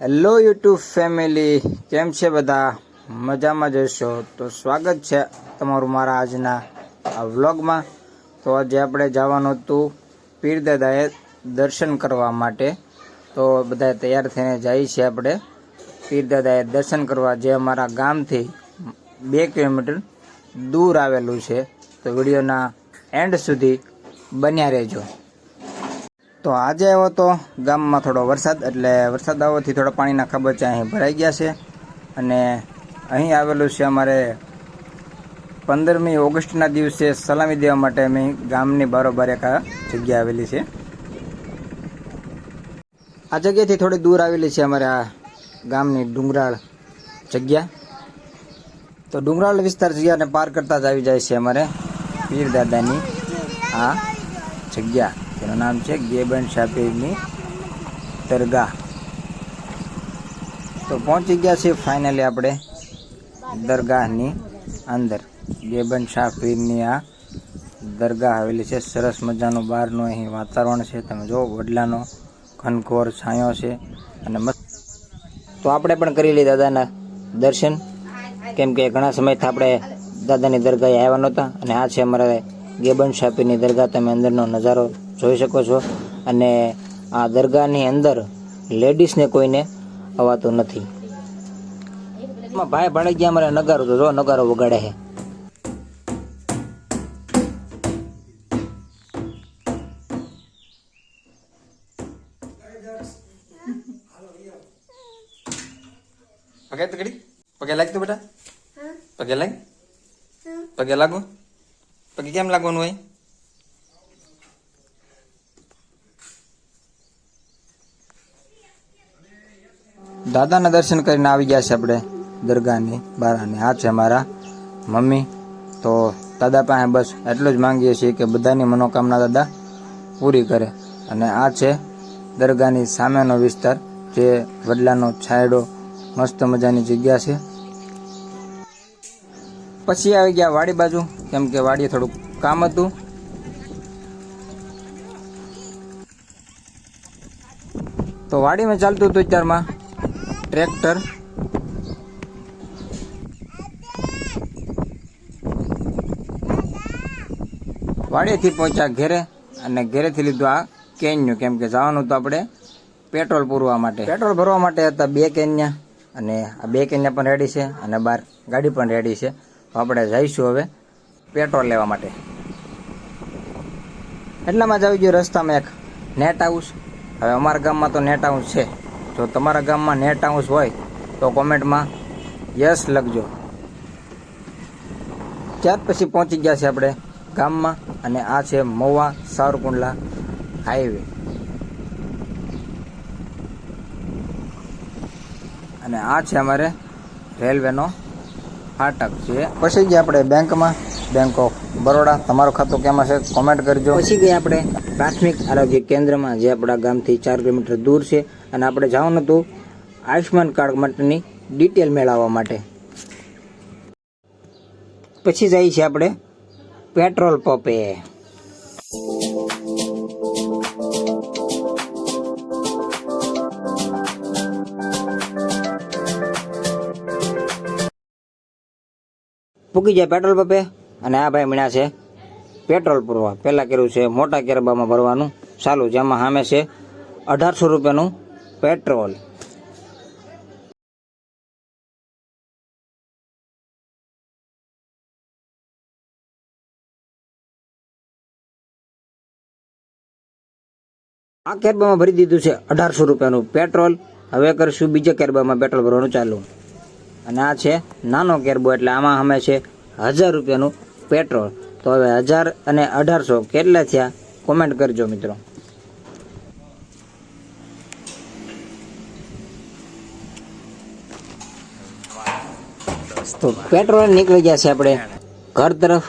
Hello YouTube family કેમ છે બધા? મજામાં જશો તો સ્વાગત છે તમારું મારા આજના આ વ્લોગમાં. તો આજે આપણે જવાનું હતું પીરદાદાએ દર્શન કરવા માટે. તો બધા તૈયાર થઈને જઈએ છીએ આપણે પીરદાદાએ દર્શન કરવા, જે અમારા ગામથી બે કિલોમીટર દૂર આવેલું છે. તો વિડીયોના એન્ડ સુધી બન્યા રહેજો. તો આજે આવ્યો તો ગામમાં થોડો વરસાદ, એટલે વરસાદ આવવાથી થોડા પાણીના ખાબોચા અહીં ભરાઈ ગયા છે. અને અહીં આવેલું છે અમારે પંદરમી ઓગસ્ટના દિવસે સલામી દેવા માટે અમે ગામની બારોબાર એક જગ્યા આવેલી છે. આ જગ્યાથી થોડી દૂર આવેલી છે અમારે આ ગામની ડુંગરાળ જગ્યા. તો ડુંગરાળ વિસ્તાર જગ્યાને પાર કરતા જ આવી જાય છે અમારે પીર દાદાની આ જગ્યા. તેનું નામ છે ગેબન શાપીરની દરગાહ. તો પહોંચી ગયા છીએ ફાઇનલી આપણે દરગાહની અંદર. ગેબન શાહપીરની આ દરગાહ આવેલી છે. સરસ મજાનું બહારનું અહીં વાતાવરણ છે. તમે જો વડલાનો ઘનઘોર છાંયો છે અને તો આપણે પણ કરી લઈએ દાદાના દર્શન. કેમ કે ઘણા સમયથી આપણે દાદાની દરગાહે આવ્યા નહોતા અને આ છે અમારા ગેબન શાપીની દરગાહ. તમે અંદરનો નજારો જોઈ શકો છો. અને આ દરગાહની અંદર લેડીઝને કોઈને અવાતું નથી. એમાં ભાઈ ભાડે ગયા અમારે નગારો તો જો નગારો વગાડે છે. પગે તો ઘડી પગે લાગ તો બેટા. પગે લાગ. પગે લાગો. પગે કેમ લાગવાનું હોય? દાદાના દર્શન કરીને આવી ગયા છે આપણે, દરગાહની, બારાની. આ છે મારા મમ્મી. તો દાદા પાસે બસ એટલું જ માંગીએ છીએ કે બધાની મનોકામના દાદા પૂરી કરે. અને આ છે દરગાહની સામેનો વિસ્તાર, જે વડલાનો છાંયડો મસ્ત મજાની જગ્યા છે. પછી આવી ગયા વાડી બાજુ, કેમ કે વાડીએ થોડુંક કામ હતું. તો વાડીમાં ચાલતું હતું અત્યારમાં. ટ્રેક્ટર. વાડીએથી પહોંચ્યા ઘેરે અને ઘેરેથી લીધું આ કેન્યું કેમ કે જવાનું તો આપણે પેટ્રોલ પૂરવા માટે. પેટ્રોલ ભરવા માટે હતા બે કેન્યા અને આ બે કેન્યા પણ રેડી છે અને બહાર ગાડી પણ રેડી છે. તો આપણે જઈશું હવે પેટ્રોલ લેવા માટે. એટલામાં જ આવી ગયો રસ્તામાં એક નેટ હાઉસ હવે અમારા ગામમાં તો નેટ હાઉસ છે. જો તમારા ગામમાં નેટ હાઉસ હોય તો કોમેન્ટમાં યસ લખજો. ત્યાર પછી પહોંચી ગયા છે આપણે ગામમાં અને આ છે મહુવા સાવરકુંડલા હાઈવે અને આ છે અમારે રેલવેનો ફાટક છે. પછી ગયા આપણે બેંકમાં બેંક ઓફ બરોડા તમારું ખાતું કેમાં છે? કોમેન્ટ કરજો. પછી ગયા આપણે પ્રાથમિક આરોગ્ય કેન્દ્રમાં, જે આપણા ગામથી ચાર કિલોમીટર દૂર છે. અને આપણે જવાનું હતું આયુષ્માન કાર્ડ માટેની ડિટેલ મેળવવા માટે. પછી જઈએ છીએ આપણે પેટ્રોલ પંપે પૂકી જાય પેટ્રોલ પંપે અને આ ભાઈ મળ્યા છે પેટ્રોલ પૂરવા પહેલાં કર્યું છે મોટા કેરબામાં ભરવાનું. ચાલુ જેમાં સામે છે અઢારસો રૂપિયાનું પેટ્રોલ. આ કેરબામાં ભરી દીધું છે અઢારસો રૂપિયાનું પેટ્રોલ. હવે કરશું બીજા કેરબામાં પેટ્રોલ ભરવાનું ચાલુ. અને આ છે નાનો કેરબો એટલે આમાં અમે છે હજાર રૂપિયાનું પેટ્રોલ. તો હવે હજાર અને અઢારસો કેટલા થયા? કોમેન્ટ કરજો મિત્રો. તો પેટ્રોલ નીકળી ગયા છે આપણે ઘર તરફ.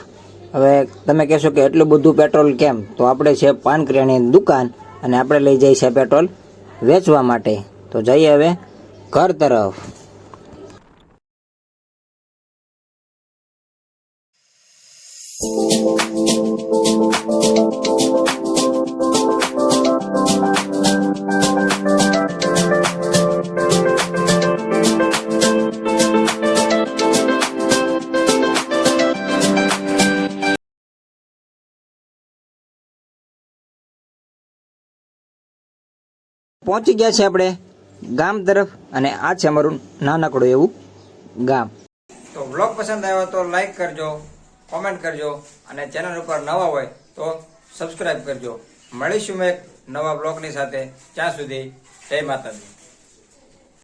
હવે તમે કહેશો કે એટલું બધું પેટ્રોલ કેમ? તો આપણે છે પાન કરિયાની દુકાન અને આપણે લઈ જઈએ છીએ પેટ્રોલ વેચવા માટે. તો જઈએ હવે ઘર તરફ. પહોંચી ગયા છે આપણે ગામ તરફ અને આ છે અમારું નાનકડું એવું ગામ. તો બ્લોગ પસંદ આવ્યો તો લાઈક કરજો. કોમેન્ટ કરજો અને ચેનલ ઉપર નવા હોય તો સબસ્ક્રાઈબ કરજો. મળીશું મેં એક નવા બ્લોગની સાથે. ત્યાં સુધી જય માતાજી.